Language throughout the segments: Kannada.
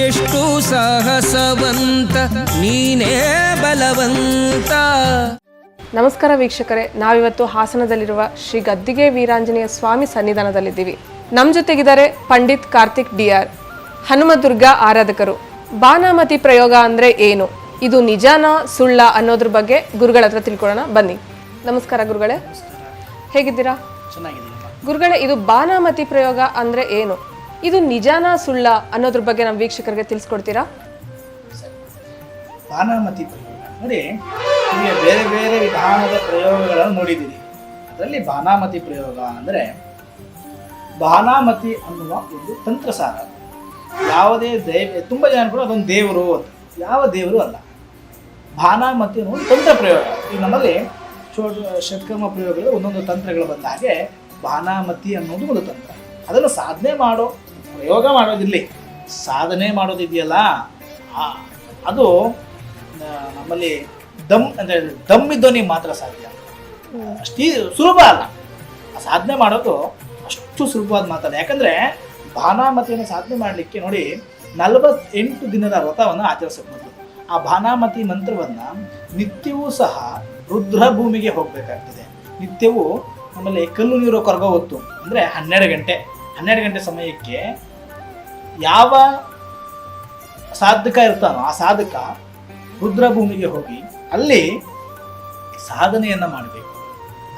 ಎಷ್ಟು ಸಾಹಸವಂತ ನೀನೇ ಬಲವಂತ. ನಮಸ್ಕಾರ ವೀಕ್ಷಕರೇ ನಾವಿವತ್ತು ಹಾಸನದಲ್ಲಿರುವ ಶ್ರೀ ಗದ್ದಿಗೆ ವೀರಾಂಜನೇಯ ಸ್ವಾಮಿ ಸನ್ನಿಧಾನದಲ್ಲಿದ್ದೀವಿ. ನಮ್ಮ ಜೊತೆಗಿದ್ದಾರೆ ಪಂಡಿತ್ ಕಾರ್ತಿಕ್ ಡಿ ಆರ್. ಹನುಮದುರ್ಗ ಆರಾಧಕರು. ಬಾನಾಮತಿ ಪ್ರಯೋಗ ಅಂದರೆ ಏನು? ಇದು ನಿಜಾನ ಸುಳ್ಳ ಅನ್ನೋದ್ರ ಬಗ್ಗೆ ಗುರುಗಳ ಹತ್ರ ತಿಳ್ಕೊಳ್ಳೋಣ ಬನ್ನಿ. ನಮಸ್ಕಾರ ಗುರುಗಳೇ. ಹೇಗಿದ್ದೀರಾ? ಗುರುಗಳೇ ಇದು ಬಾನಾಮತಿ ಪ್ರಯೋಗ ಅಂದರೆ ಏನು? ಇದು ನಿಜಾನ ಸುಳ್ಳ ಅನ್ನೋದ್ರ ಬಗ್ಗೆ ನಮ್ಮ ವೀಕ್ಷಕರಿಗೆ ತಿಳಿಸ್ಕೊಡ್ತೀರಾ? ಬಾನಾಮತಿ ಪ್ರಯೋಗ. ನೋಡಿ ನಿಮಗೆ ಬೇರೆ ಬೇರೆ ವಿಧಾನದ ಪ್ರಯೋಗಗಳನ್ನು ನೋಡಿದ್ದೀರಿ. ಅದರಲ್ಲಿ ಬಾನಾಮತಿ ಪ್ರಯೋಗ ಅಂದರೆ ಬಾನಾಮತಿ ಅನ್ನುವ ಒಂದು ತಂತ್ರಸಾರ. ಯಾವುದೇ ದೈವ, ತುಂಬ ಜನ ಕೂಡ ಅದೊಂದು ದೇವರು ಅಂತ. ಯಾವ ದೇವರು ಅಲ್ಲ. ಬಾನಾಮತಿ ಅನ್ನೋದು ತಂತ್ರ ಪ್ರಯೋಗ. ಈಗ ನಮ್ಮಲ್ಲಿ ಚೋಟ, ಷಟ್ಕರ್ಮ ಪ್ರಯೋಗಗಳು ಒಂದೊಂದು ತಂತ್ರಗಳು ಬಂದ ಹಾಗೆ ಬಾನಾಮತಿ ಅನ್ನೋದು ಒಂದು ತಂತ್ರ. ಅದನ್ನು ಸಾಧನೆ ಮಾಡೋ ಪ್ರಯೋಗ ಮಾಡೋದಿರಲಿ ಸಾಧನೆ ಮಾಡೋದಿದೆಯಲ್ಲ ಆ- ಅದು ನಮ್ಮಲ್ಲಿ ದಮ್ ಅಂದರೆ ದಮ್ ಇದ್ದವನಿಗೆ ಮಾತ್ರ ಸಾಧ್ಯ. ಅಷ್ಟೇ ಸುಲಭ ಅಲ್ಲ. ಆ ಸಾಧನೆ ಮಾಡೋದು ಅಷ್ಟು ಸುಲಭವಾದ ಮಾತಲ್ಲ. ಯಾಕಂದರೆ ಭಾನಾಮತಿಯನ್ನು ಸಾಧನೆ ಮಾಡಲಿಕ್ಕೆ ನೋಡಿ ನಲವತ್ತೆಂಟು ದಿನದ ವ್ರತವನ್ನು ಆಚರಿಸಬಹುದು ಆ ಭಾನಾಮತಿ ಮಂತ್ರವನ್ನು ನಿತ್ಯವೂ ಸಹ ರುದ್ರ ಭೂಮಿಗೆ ಹೋಗಬೇಕಾಗ್ತದೆ. ನಿತ್ಯವೂ ನಮ್ಮಲ್ಲಿ ಕಲ್ಲು ನೀರು ಕರಗೋ ಹೊತ್ತು ಅಂದರೆ ಹನ್ನೆರಡು ಗಂಟೆ. ಹನ್ನೆರಡು ಗಂಟೆ ಸಮಯಕ್ಕೆ ಯಾವ ಸಾಧಕ ಇರ್ತಾನೋ ಆ ಸಾಧಕ ರುದ್ರಭೂಮಿಗೆ ಹೋಗಿ ಅಲ್ಲಿ ಸಾಧನೆಯನ್ನು ಮಾಡಬೇಕು.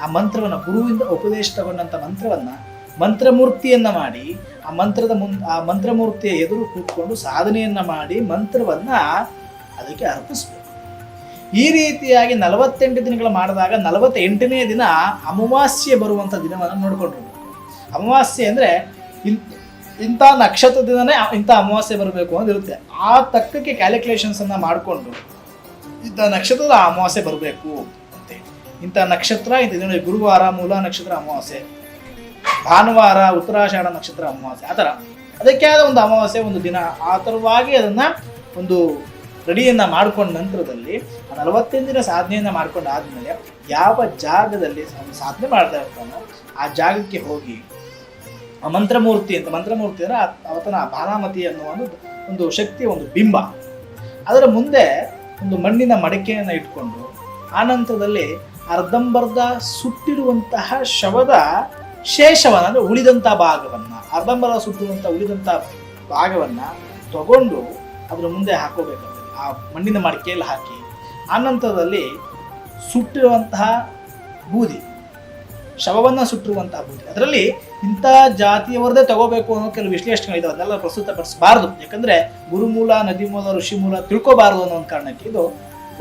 ಆ ಮಂತ್ರವನ್ನು ಗುರುವಿಂದ ಉಪದೇಶ ತಗೊಂಡಂಥ ಮಂತ್ರವನ್ನು ಮಂತ್ರಮೂರ್ತಿಯನ್ನು ಮಾಡಿ ಆ ಮಂತ್ರದ ಮುನ್, ಆ ಮಂತ್ರಮೂರ್ತಿಯ ಎದುರು ಕೂತ್ಕೊಂಡು ಸಾಧನೆಯನ್ನು ಮಾಡಿ ಮಂತ್ರವನ್ನು ಅದಕ್ಕೆ ಅರ್ಪಿಸಬೇಕು. ಈ ರೀತಿಯಾಗಿ ನಲವತ್ತೆಂಟು ದಿನಗಳು ಮಾಡಿದಾಗ ನಲವತ್ತೆಂಟನೇ ದಿನ ಅಮಾವಾಸ್ಯೆ ಬರುವಂಥ ದಿನವನ್ನು ನೋಡ್ಕೊಂಡಿರ್ಬೇಕು ಅಮಾವಾಸ್ಯೆ ಅಂದ್ರೆ ಇಂತ ಇಂಥ ನಕ್ಷತ್ರ ದಿನನೇ ಇಂಥ ಅಮಾವಾಸ್ಯೆ ಬರಬೇಕು ಅಂತ ಇರುತ್ತೆ. ಆ ತಕ್ಕಕ್ಕೆ ಕ್ಯಾಲ್ಕುಲೇಷನ್ಸ್ ಅನ್ನ ಮಾಡಿಕೊಂಡು ಇಂಥ ನಕ್ಷತ್ರದ ಅಮಾವಾಸ್ಯೆ ಬರಬೇಕು ಅಂತ ಇಂಥ ನಕ್ಷತ್ರ, ಇಂಥ ಗುರುವಾರ, ಮೂಲ ನಕ್ಷತ್ರ, ಅಮಾವಾಸ್ಯೆ, ಭಾನುವಾರ, ಉತ್ತರಾಷಾಢ ನಕ್ಷತ್ರ, ಅಮಾವಾಸ್ಯೆ, ಆ ಥರ. ಅದಕ್ಕೆ ಆದ ಒಂದು ಅಮಾವಾಸ್ಯೆ, ಒಂದು ದಿನ, ಆ ಥರವಾಗಿ ಅದನ್ನ ಒಂದು ರೆಡಿಯನ್ನ ಮಾಡ್ಕೊಂಡ ನಂತರದಲ್ಲಿ ನಲವತ್ತೈದು ದಿನ ಸಾಧನೆಯನ್ನ ಮಾಡ್ಕೊಂಡು ಆದಮೇಲೆ ಯಾವ ಜಾಗದಲ್ಲಿ ಸಾಧನೆ ಮಾಡ್ತಾ ಇರ್ತಾನೋ ಆ ಜಾಗಕ್ಕೆ ಹೋಗಿ ಮಂತ್ರಮೂರ್ತಿ ಅಂತ, ಮಂತ್ರಮೂರ್ತಿ ಅಂದರೆ ಅವತನ ಬಾಲಾಮತಿ ಅನ್ನುವ ಒಂದು ಒಂದು ಶಕ್ತಿಯ ಒಂದು ಬಿಂಬ. ಅದರ ಮುಂದೆ ಒಂದು ಮಣ್ಣಿನ ಮಡಕೆಯನ್ನು ಇಟ್ಕೊಂಡು ಆನಂತರದಲ್ಲಿ ಅರ್ಧಂಬರ್ಧ ಸುಟ್ಟಿರುವಂತಹ ಶವದ ಶೇಷವನ್ನು, ಅಂದರೆ ಉಳಿದಂಥ ಭಾಗವನ್ನು, ಅರ್ಧಂಬರ್ಧ ಸುಟ್ಟಿರುವಂಥ ಉಳಿದಂಥ ಭಾಗವನ್ನು ತಗೊಂಡು ಅದರ ಮುಂದೆ ಹಾಕೋಬೇಕಾಗ್ತದೆ. ಆ ಮಣ್ಣಿನ ಮಡಕೆಯಲ್ಲಿ ಹಾಕಿ ಆನಂತರದಲ್ಲಿ ಸುಟ್ಟಿರುವಂತಹ ಬೂದಿ. ಶವವನ್ನ ಸುಟ್ಟಿರುವಂತಹ ಬೂದಿ ಅದರಲ್ಲಿ ಇಂಥ ಜಾತಿಯವರದೇ ತಗೋಬೇಕು ಅನ್ನೋ ಕೆಲವು ಇದೆ ಅದನ್ನೆಲ್ಲ ಪ್ರಸ್ತುತಪಡಿಸಬಾರದು. ಯಾಕಂದ್ರೆ ಗುರುಮೂಲ, ನದಿ ಮೂಲ, ಋಷಿ ಮೂಲ ತಿಳ್ಕೋಬಾರದು ಅನ್ನೋ ಒಂದು ಕಾರಣಕ್ಕೆ ಇದು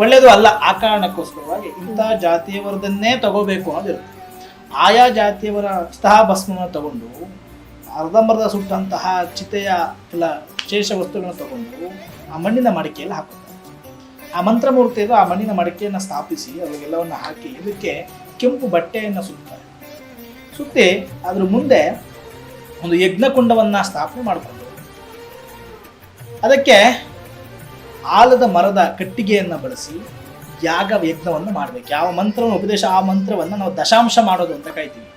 ಒಳ್ಳೆಯದು ಅಲ್ಲ. ಆ ಕಾರಣಕ್ಕೋಸ್ಕರವಾಗಿ ಇಂಥ ಜಾತಿಯವರದನ್ನೇ ತಗೋಬೇಕು ಅನ್ನೋದಿರುತ್ತೆ. ಆಯಾ ಜಾತಿಯವರ ಸ್ತಃ ಭಸ್ಮವನ್ನು ತಗೊಂಡು, ಅರ್ಧಂಬರ್ಧ ಸುಟ್ಟಂತಹ ಚಿತೆಯ ಎಲ್ಲ ವಿಶೇಷ ವಸ್ತುಗಳನ್ನು ತಗೊಂಡು ಆ ಮಣ್ಣಿನ ಮಡಿಕೆಯಲ್ಲಿ ಹಾಕುತ್ತಾರೆ. ಆ ಮಂತ್ರಮೂರ್ತಿಯದು ಆ ಮಣ್ಣಿನ ಮಡಿಕೆಯನ್ನು ಸ್ಥಾಪಿಸಿ ಅವರಿಗೆಲ್ಲವನ್ನು ಹಾಕಿ, ಇದಕ್ಕೆ ಕೆಂಪು ಬಟ್ಟೆಯನ್ನು ಸುತ್ತಾರೆ ಸುತ್ತಿ ಅದ್ರ ಮುಂದೆ ಒಂದು ಯಜ್ಞಕುಂಡವನ್ನು ಸ್ಥಾಪನೆ ಮಾಡಿಕೊಂಡು ಅದಕ್ಕೆ ಆಲದ ಮರದ ಕಟ್ಟಿಗೆಯನ್ನು ಬಳಸಿ ಯಾಗ ಯಜ್ಞವನ್ನು ಮಾಡಬೇಕು. ಯಾವ ಮಂತ್ರವನ್ನು ಉಪದೇಶ, ಆ ಮಂತ್ರವನ್ನು ನಾವು ದಶಾಂಶ ಮಾಡೋದು ಅಂತ ಕಾಯ್ತೀವಿ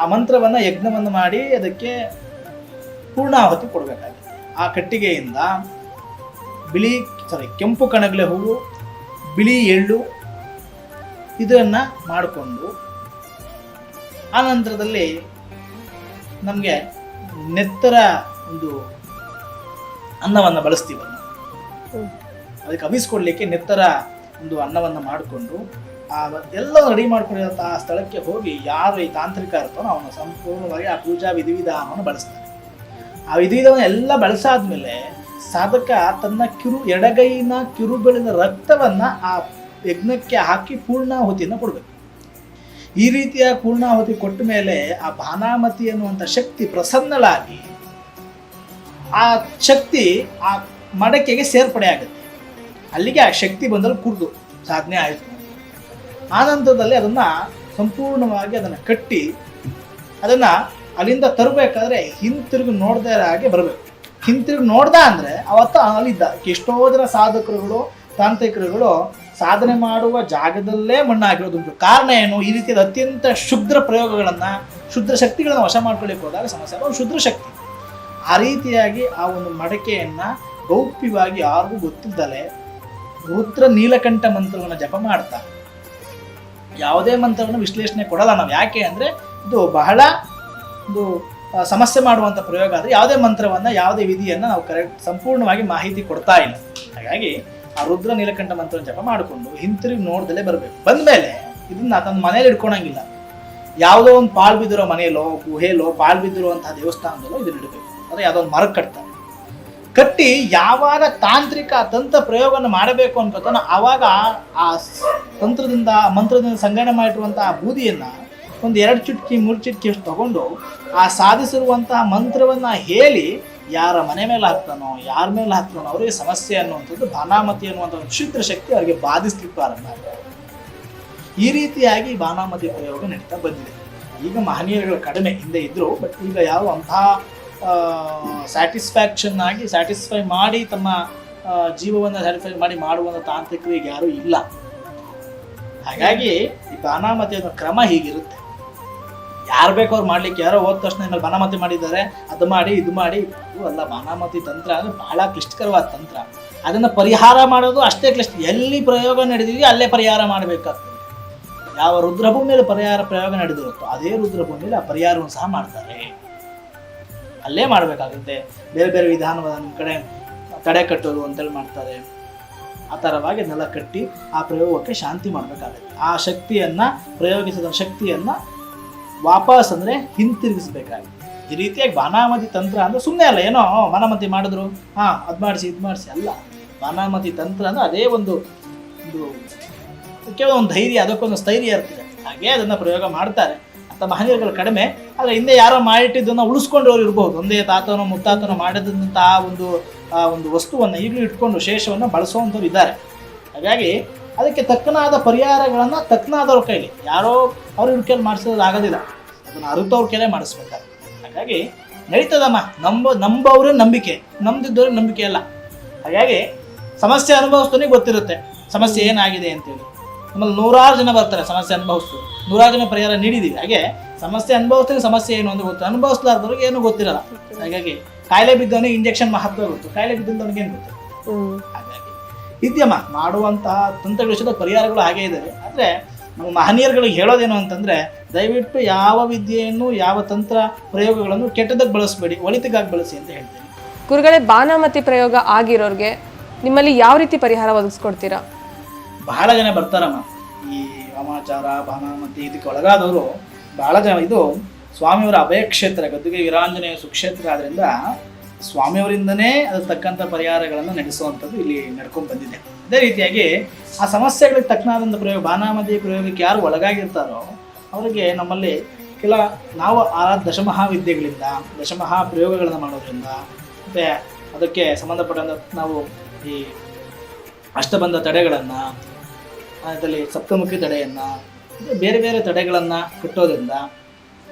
ಆ ಮಂತ್ರವನ್ನು ಯಜ್ಞವನ್ನು ಮಾಡಿ ಅದಕ್ಕೆ ಪೂರ್ಣಾಹುತಿ ಕೊಡಬೇಕಾಗುತ್ತೆ ಆ ಕಟ್ಟಿಗೆಯಿಂದ ಬಿಳಿ ಸಾರಿ ಕೆಂಪು ಕಣಗಲೆ ಹೂವು, ಬಿಳಿ ಎಳ್ಳು ಇದನ್ನು ಮಾಡಿಕೊಂಡು ಆ ನಂತರದಲ್ಲಿ ನಮಗೆ ನೆತ್ತರ ಒಂದು ಅನ್ನವನ್ನು ಬಳಸ್ತೀವಿ. ಅದಕ್ಕೆ ಅವಿಸ್ಕೊಡ್ಲಿಕ್ಕೆ ನೆತ್ತರ ಒಂದು ಅನ್ನವನ್ನು ಮಾಡಿಕೊಂಡು ಆ ಎಲ್ಲ ರೆಡಿ ಮಾಡ್ಕೊಂಡಿರೋಂಥ ಆ ಸ್ಥಳಕ್ಕೆ ಹೋಗಿ ಯಾರು ಈ ತಾಂತ್ರಿಕ ಇರ್ತಾನೋ ಅವನು ಸಂಪೂರ್ಣವಾಗಿ ಆ ಪೂಜಾ ವಿಧಿವಿಧಾನವನ್ನು ಬಳಸ್ತಾನೆ ಆ ವಿಧಿವಿಧಾನ ಎಲ್ಲ ಬಳಸಾದ್ಮೇಲೆ ಸಾಧಕ ತನ್ನ ಕಿರು ಎಡಗೈನ ಕಿರುಬೆಳಿನ ರಕ್ತವನ್ನು ಆ ಯಜ್ಞಕ್ಕೆ ಹಾಕಿ ಪೂರ್ಣಾಹುತಿಯನ್ನು ಕೊಡಬೇಕು ಈ ರೀತಿಯ ಪೂರ್ಣಾಹುತಿ ಕೊಟ್ಟ ಮೇಲೆ ಆ ಭಾನಾಮತಿ ಅನ್ನುವಂಥ ಶಕ್ತಿ ಪ್ರಸನ್ನಳಾಗಿ ಆ ಶಕ್ತಿ ಆ ಮಡಕೆಗೆ ಸೇರ್ಪಡೆ ಆಗುತ್ತೆ. ಅಲ್ಲಿಗೆ ಆ ಶಕ್ತಿ ಬಂದಲ್ಲಿ ಕುರ್ದು ಸಾಧನೆ ಆಯಿತು. ಆನಂತರದಲ್ಲಿ ಅದನ್ನು ಸಂಪೂರ್ಣವಾಗಿ ಅದನ್ನು ಕಟ್ಟಿ ಅದನ್ನು ಅಲ್ಲಿಂದ ತರಬೇಕಾದ್ರೆ ಹಿಂತಿರುಗಿ ನೋಡದೇ ಹಾಗೆ ಬರಬೇಕು. ಹಿಂತಿರುಗಿ ನೋಡ್ದ ಅಂದರೆ ಅವತ್ತು ಅಲ್ಲಿದ್ದ ಎಷ್ಟೋ ಜನ ಸಾಧಕರುಗಳು ತಾಂತ್ರಿಕರುಗಳು ಸಾಧನೆ ಮಾಡುವ ಜಾಗದಲ್ಲೇ ಮಣ್ಣಾಗಿರೋದುಂಟು. ಕಾರಣ ಏನು? ಈ ರೀತಿಯಾದ ಅತ್ಯಂತ ಶುದ್ರ ಪ್ರಯೋಗಗಳನ್ನು, ಶುದ್ರ ಶಕ್ತಿಗಳನ್ನು ವಶ ಮಾಡ್ಕೊಳ್ಳಿಕ್ಕೆ ಹೋದಾಗ ಸಮಸ್ಯೆ ಅದು ಶುದ್ರ ಶಕ್ತಿ. ಆ ರೀತಿಯಾಗಿ ಆ ಒಂದು ಮಡಕೆಯನ್ನು ಗೌಪ್ಯವಾಗಿ ಯಾರಿಗೂ ಗೊತ್ತಿದ್ದಲೇ ರುದ್ರ ನೀಲಕಂಠ ಮಂತ್ರವನ್ನು ಜಪ ಮಾಡ್ತಾ. ಯಾವುದೇ ಮಂತ್ರವನ್ನು ವಿಶ್ಲೇಷಣೆ ಕೊಡಲ್ಲ ನಾವು. ಯಾಕೆ ಅಂದರೆ ಇದು ಬಹಳ ಒಂದು ಸಮಸ್ಯೆ ಮಾಡುವಂಥ ಪ್ರಯೋಗ ಆದರೆ ಯಾವುದೇ ಮಂತ್ರವನ್ನು, ಯಾವುದೇ ವಿಧಿಯನ್ನು ನಾವು ಕರೆಕ್ಟ್ ಸಂಪೂರ್ಣವಾಗಿ ಮಾಹಿತಿ ಕೊಡ್ತಾ ಇಲ್ಲ. ಹಾಗಾಗಿ ಆ ರುದ್ರ ನೀಲಕಂಠ ಮಂತ್ರ ಜಪ ಮಾಡಿಕೊಂಡು ಹಿಂತಿರುಗಿ ನೋಡ್ದಲೇ ಬರಬೇಕು. ಬಂದ ಮೇಲೆ ಇದನ್ನ ತನ್ನ ಮನೇಲಿ ಇಟ್ಕೊಳಂಗಿಲ್ಲ ಯಾವುದೋ ಒಂದು ಪಾಳು ಬಿದ್ದಿರೋ ಮನೆಯಲ್ಲೋ ಗುಹೆಲೋ ಪಾಳು ಬಿದ್ದಿರುವಂತಹ ದೇವಸ್ಥಾನದಲ್ಲೋ ಇದನ್ನ ಇಡಬೇಕು. ಅಂದ್ರೆ ಯಾವುದೋ ಒಂದು ಕಟ್ತಾರೆ ಕಟ್ಟಿ ಯಾವಾಗ ತಾಂತ್ರಿಕ ತಂತ್ರ ಪ್ರಯೋಗವನ್ನು ಮಾಡಬೇಕು ಅನ್ಕೋತಾನ ಆವಾಗ ಆ- ತಂತ್ರದಿಂದ ಮಂತ್ರದಿಂದ ಸಂಗ್ರಹಣೆ ಮಾಡಿರುವಂತಹ ಆ ಬೂದಿಯನ್ನ ಒಂದು ಎರಡು ಚುಟ್ಕಿ, ಮೂರು ಚುಟ್ಕಿ ತಗೊಂಡು ಆ ಸಾಧಿಸಿರುವಂತಹ ಮಂತ್ರವನ್ನ ಹೇಳಿ ಯಾರ ಮನೆ ಮೇಲೆ ಹಾಕ್ತಾನೋ, ಯಾರ ಮೇಲೆ ಹಾಕ್ತಾನೋ ಅವರಿಗೆ ಸಮಸ್ಯೆ ಅನ್ನುವಂಥದ್ದು ಬಾನಾಮತಿ ಅನ್ನುವಂಥ ಒಂದು ಕ್ಷುದ್ರ ಶಕ್ತಿ ಅವರಿಗೆ ಬಾಧಿಸ್ಲಿಕ್ಕೆ ಪ್ರಾರಂಭ ಈ ರೀತಿಯಾಗಿ ಬಾನಾಮತಿ ಪ್ರಯೋಗ ನಡೀತಾ ಬಂದಿದೆ. ಈಗ ಮಹನೀಯರುಗಳು ಕಡಿಮೆ ಹಿಂದೆ ಇದ್ರು ಬಟ್ ಈಗ ಯಾವ ಅಂತಹ ಸ್ಯಾಟಿಸ್ಫ್ಯಾಕ್ಷನ್ ಆಗಿ ಸ್ಯಾಟಿಸ್ಫೈ ಮಾಡಿ ತಮ್ಮ ಜೀವವನ್ನು ಸ್ಯಾಟಿಸ್ಫೈ ಮಾಡಿ ಮಾಡುವಂಥ ತಾಂತ್ರಿಕರು ಈಗ ಯಾರೂ ಇಲ್ಲ. ಹಾಗಾಗಿ ಈ ಬಾನಾಮತಿ ಅನ್ನೋ ಕ್ರಮ ಹೀಗಿರುತ್ತೆ. ಯಾರು ಬೇಕು ಅವ್ರು ಮಾಡ್ಲಿಕ್ಕೆ? ಯಾರೋ ಹೋದ ತಕ್ಷಣ ಮೇಲೆ ಬಾನಾಮತಿ ಮಾಡಿದ್ದಾರೆ. ಅದು ಮಾಡಿ, ಇದು ಮಾಡಿ. ಇದು ಅಲ್ಲ ಬಾನಾಮತಿ ತಂತ್ರ ಅಂದ್ರೆ ಬಹಳ ಕ್ಲಿಷ್ಟಕರವಾದ ತಂತ್ರ. ಅದನ್ನ ಪರಿಹಾರ ಮಾಡೋದು ಅಷ್ಟೇ ಕ್ಲಿಷ್ಟ. ಎಲ್ಲಿ ಪ್ರಯೋಗ ನಡೆದಿದೆಯೋ ಅಲ್ಲೇ ಪರಿಹಾರ ಮಾಡಬೇಕಾಗ್ತದೆ. ಯಾವ ರುದ್ರಭೂಮಿಯಲ್ಲಿ ಪರಿಹಾರ, ಪ್ರಯೋಗ ನಡೆದಿರುತ್ತೋ ಅದೇ ರುದ್ರಭೂಮಿಯಲ್ಲಿ ಆ ಪರಿಹಾರವನ್ನು ಸಹ ಮಾಡ್ತಾರೆ. ಅಲ್ಲೇ ಮಾಡಬೇಕಾಗುತ್ತೆ. ಬೇರೆ ಬೇರೆ ವಿಧಾನವಾದ ನಿಮ್ಮ ಕಡೆ ತಡೆ ಕಟ್ಟೋದು ಅಂತೇಳಿ ಮಾಡ್ತಾರೆ. ಆ ಥರವಾಗಿ ನೆಲ ಕಟ್ಟಿ ಆ ಪ್ರಯೋಗಕ್ಕೆ ಶಾಂತಿ ಮಾಡಬೇಕಾಗುತ್ತೆ. ಆ ಶಕ್ತಿಯನ್ನು, ಪ್ರಯೋಗಿಸಿದ ಶಕ್ತಿಯನ್ನ ವಾಪಸ್ ಅಂದ್ರೆ ಹಿಂತಿರುಗಿಸ್ಬೇಕಾಗುತ್ತೆ ಈ ರೀತಿಯಾಗಿ ಬಾನಾಮತಿ ತಂತ್ರ ಅಂದ್ರೆ ಸುಮ್ಮನೆ ಅಲ್ಲ, ಏನೋ ಬಾನಾಮತಿ ಮಾಡಿದ್ರು, ಹಾ, ಅದ್ ಮಾಡಿಸಿ, ಇದು ಮಾಡಿಸಿ, ಅಲ್ಲ. ಬಾನಾಮತಿ ತಂತ್ರ ಅಂದ್ರೆ ಅದೇ ಒಂದು ಒಂದು, ಕೇವಲ ಒಂದು ಧೈರ್ಯ, ಅದಕ್ಕೊಂದು ಸ್ಥೈರ್ಯ ಇರ್ತದೆ. ಹಾಗೆ ಅದನ್ನ ಪ್ರಯೋಗ ಮಾಡ್ತಾರೆ. ಅಂತ ಮಹನೀಯರುಗಳು ಕಡಿಮೆ, ಆದರೆ ಹಿಂದೆ ಯಾರೋ ಮಾಡಿಟ್ಟಿದ್ದನ್ನ ಉಳಿಸ್ಕೊಂಡವ್ರು ಇರ್ಬೋದು. ಒಂದೇ ತಾತನೋ, ಮುತ್ತಾತನೋ ಮಾಡಿದಂತಹ ಒಂದು, ಆ, ಒಂದು ವಸ್ತುವನ್ನು ಈಗಲೂ ಇಟ್ಕೊಂಡು ಶೇಷವನ್ನು ಬಳಸುವಂಥವ್ರು ಇದ್ದಾರೆ. ಹಾಗಾಗಿ ಅದಕ್ಕೆ ತಕ್ಕನಾದ ಪರಿಹಾರಗಳನ್ನು ತಕ್ಕನಾದವ್ರ ಕೈಲಿ. ಯಾರೋ ಅವ್ರ ಇವ್ರ ಕೈಲಿ ಆಗೋದಿಲ್ಲ. ಅದನ್ನು ಅರಿತವ್ರ ಕೈಲೇ ಮಾಡಿಸ್ಬೇಕಾಗುತ್ತೆ. ಹಾಗಾಗಿ ನಡೀತದಮ್ಮ ನಂಬ, ನಂಬವ್ರ ನಂಬಿಕೆ. ನಂಬಿದ್ದವ್ರ ನಂಬಿಕೆ ಅಲ್ಲ. ಹಾಗಾಗಿ ಸಮಸ್ಯೆ ಅನುಭವಿಸ್ತೋನಿಗೆ ಗೊತ್ತಿರುತ್ತೆ. ಸಮಸ್ಯೆ ಏನಾಗಿದೆ ಅಂತೇಳಿ. ನಮ್ಮಲ್ಲಿ ನೂರಾರು ಜನ ಬರ್ತಾರೆ ಸಮಸ್ಯೆ ಅನುಭವಿಸ್ತು ನೂರಾರು ಜನ ಪರಿಹಾರ ನೀಡಿದ್ದೀವಿ. ಹಾಗೆ ಸಮಸ್ಯೆ ಅನುಭವಿಸ್ತಾರೆ ಸಮಸ್ಯೆ ಏನು ಅಂತ ಗೊತ್ತು. ಅನುಭವಿಸ್ಲಾರ್ದವ್ರಿಗೆ ಏನೂ ಗೊತ್ತಿರಲ್ಲ. ಹಾಗಾಗಿ ಕಾಯಿಲೆ ಬಿದ್ದವನಿಗೆ ಇಂಜೆಕ್ಷನ್ ಮಹತ್ವ ಗೊತ್ತು. ಕಾಯಿಲೆ ಬಿದ್ದವನಿಗೆ ಏನು ಗೊತ್ತು? ಇದೆಯಮ್ಮ ಮಾಡುವಂತಹ ತಂತ್ರಗಳಿಸಿದ ಪರಿಹಾರಗಳು ಹಾಗೇ ಇದ್ದಾವೆ ಆದರೆ ನಮ್ಮ ಮಹನೀಯರುಗಳಿಗೆ ಹೇಳೋದೇನು ಅಂತಂದರೆ ದಯವಿಟ್ಟು ಯಾವ ವಿದ್ಯೆಯನ್ನು ಯಾವ ತಂತ್ರ ಪ್ರಯೋಗಗಳನ್ನು ಕೆಟ್ಟದಕ್ಕೆ ಬಳಸಬೇಡಿ ಒಳಿತಿಗಾಗಿ ಬಳಸಿ ಅಂತ ಹೇಳ್ತೀನಿ. ಗುರುಗಳೇ ಬಾನಾಮತಿ ಪ್ರಯೋಗ ಆಗಿರೋರಿಗೆ ನಿಮ್ಮಲ್ಲಿ ಯಾವ ರೀತಿ ಪರಿಹಾರ ಒದಗಿಸ್ಕೊಡ್ತೀರಾ? ಬಹಳ ಜನ ಬರ್ತಾರಮ್ಮ. ಈ ವಾಮಾಚಾರ ಬಾನಾಮತಿ ಇದಕ್ಕೆ ಒಳಗಾದವರು ಬಹಳ ಜನ. ಇದು ಸ್ವಾಮಿಯವರ ಅಭಯ ಕ್ಷೇತ್ರ ಗದ್ದುಗೆ ವೀರಾಂಜನೇಯ ಸುಕ್ಷೇತ್ರ ಆದ್ರಿಂದ ಸ್ವಾಮಿಯವರಿಂದನೇ ಅದಕ್ಕೆ ತಕ್ಕಂಥ ಪರಿಹಾರಗಳನ್ನು ನಡೆಸುವಂಥದ್ದು ಇಲ್ಲಿ ನಡ್ಕೊಂಡು ಬಂದಿದೆ. ಅದೇ ರೀತಿಯಾಗಿ ಆ ಸಮಸ್ಯೆಗಳಿಗೆ ತಕ್ಕನಾದಂಥ ಪ್ರಯೋಗ ಬಾನಾಮತಿ ಪ್ರಯೋಗಕ್ಕೆ ಯಾರು ಒಳಗಾಗಿರ್ತಾರೋ ಅವರಿಗೆ ನಮ್ಮಲ್ಲಿ ಕೆಲ, ನಾವು ಆ ದಶಮಹಾವಿದ್ಯೆಗಳಿಂದ, ದಶಮಹಾ ಪ್ರಯೋಗಗಳನ್ನು ಮಾಡೋದ್ರಿಂದ, ಮತ್ತು ಅದಕ್ಕೆ ಸಂಬಂಧಪಟ್ಟಂಥ ನಾವು ಈ ಅಷ್ಟಬಂಧ ತಡೆಗಳನ್ನು ಅದರಲ್ಲಿ ಸಪ್ತಮುಖಿ ತಡೆಯನ್ನು ಬೇರೆ ಬೇರೆ ತಡೆಗಳನ್ನು ಕಟ್ಟೋದ್ರಿಂದ,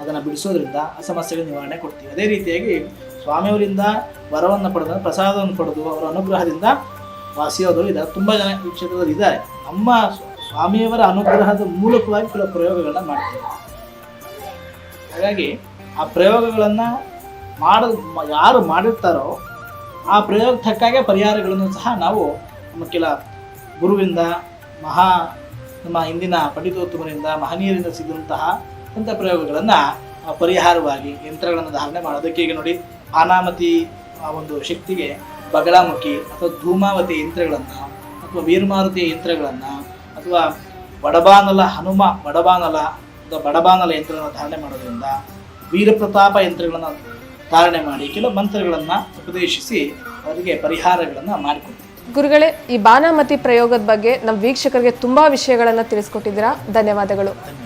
ಅದನ್ನು ಬಿಡಿಸೋದ್ರಿಂದ ಆ ಸಮಸ್ಯೆಗಳ ನಿವಾರಣೆ ಕೊಡ್ತೀವಿ. ಅದೇ ರೀತಿಯಾಗಿ ಸ್ವಾಮಿಯವರಿಂದ ವರವನ್ನು ಪಡೆದ, ಪ್ರಸಾದವನ್ನು ಪಡೆದು ಅವರ ಅನುಗ್ರಹದಿಂದ ವಾಸಿಯೋದರು ಇದೆ. ತುಂಬ ಜನ ಈ ಕ್ಷೇತ್ರದಲ್ಲಿ ಇದ್ದಾರೆ. ನಮ್ಮ ಸ್ವಾಮಿಯವರ ಅನುಗ್ರಹದ ಮೂಲಕವಾಗಿ ಕೆಲವು ಪ್ರಯೋಗಗಳನ್ನು ಮಾಡ್ತೀವಿ. ಹಾಗಾಗಿ ಆ ಪ್ರಯೋಗಗಳನ್ನು ಮಾಡ, ಯಾರು ಮಾಡಿರ್ತಾರೋ ಆ ಪ್ರಯೋಗ ತಕ್ಕಾಗೆ ಪರಿಹಾರಗಳನ್ನು ಸಹ ನಾವು ನಮ್ಮ ಕೆಲ ಗುರುವಿಂದ, ಮಹಾ, ನಮ್ಮ ಹಿಂದಿನ ಪಂಡಿತೋತ್ತಮರಿಂದ, ಮಹನೀಯರಿಂದ ಸಿಗುವಂತಹ ಇಂಥ ಪ್ರಯೋಗಗಳನ್ನು ಪರಿಹಾರವಾಗಿ, ಯಂತ್ರಗಳನ್ನು ಧಾರಣೆ ಮಾಡೋದಕ್ಕೆ ಈಗ ನೋಡಿ ಆನಾಮತಿ ಆ ಒಂದು ಶಕ್ತಿಗೆ ಬಗಲಾಮುಖಿ ಅಥವಾ ಧೂಮಾವತಿ ಯಂತ್ರಗಳನ್ನು ಅಥವಾ ವೀರಮಾರುತಿ ಯಂತ್ರಗಳನ್ನು ಅಥವಾ ಬಡಬಾನಲ ಹನುಮ ಬಡಬಾನಲ ಅಥವಾ ಬಡಬಾನಲ ಯಂತ್ರಗಳನ್ನು ಧಾರಣೆ ಮಾಡೋದ್ರಿಂದ ವೀರಪ್ರತಾಪ ಯಂತ್ರಗಳನ್ನು ಧಾರಣೆ ಮಾಡಿ ಕೆಲವು ಮಂತ್ರಗಳನ್ನು ಉಪದೇಶಿಸಿ ಅವರಿಗೆ ಪರಿಹಾರಗಳನ್ನು ಮಾಡಿಕೊಡ್ತೀವಿ. ಗುರುಗಳೇ ಈ ಬಾನಾಮತಿ ಪ್ರಯೋಗದ ಬಗ್ಗೆ ನಮ್ಮ ವೀಕ್ಷಕರಿಗೆ ತುಂಬಾ ವಿಷಯಗಳನ್ನ ತಿಳಿಸ್ಕೊಟ್ಟಿದ್ದೀರಾ. ಧನ್ಯವಾದಗಳು. ಧನ್ಯವಾದ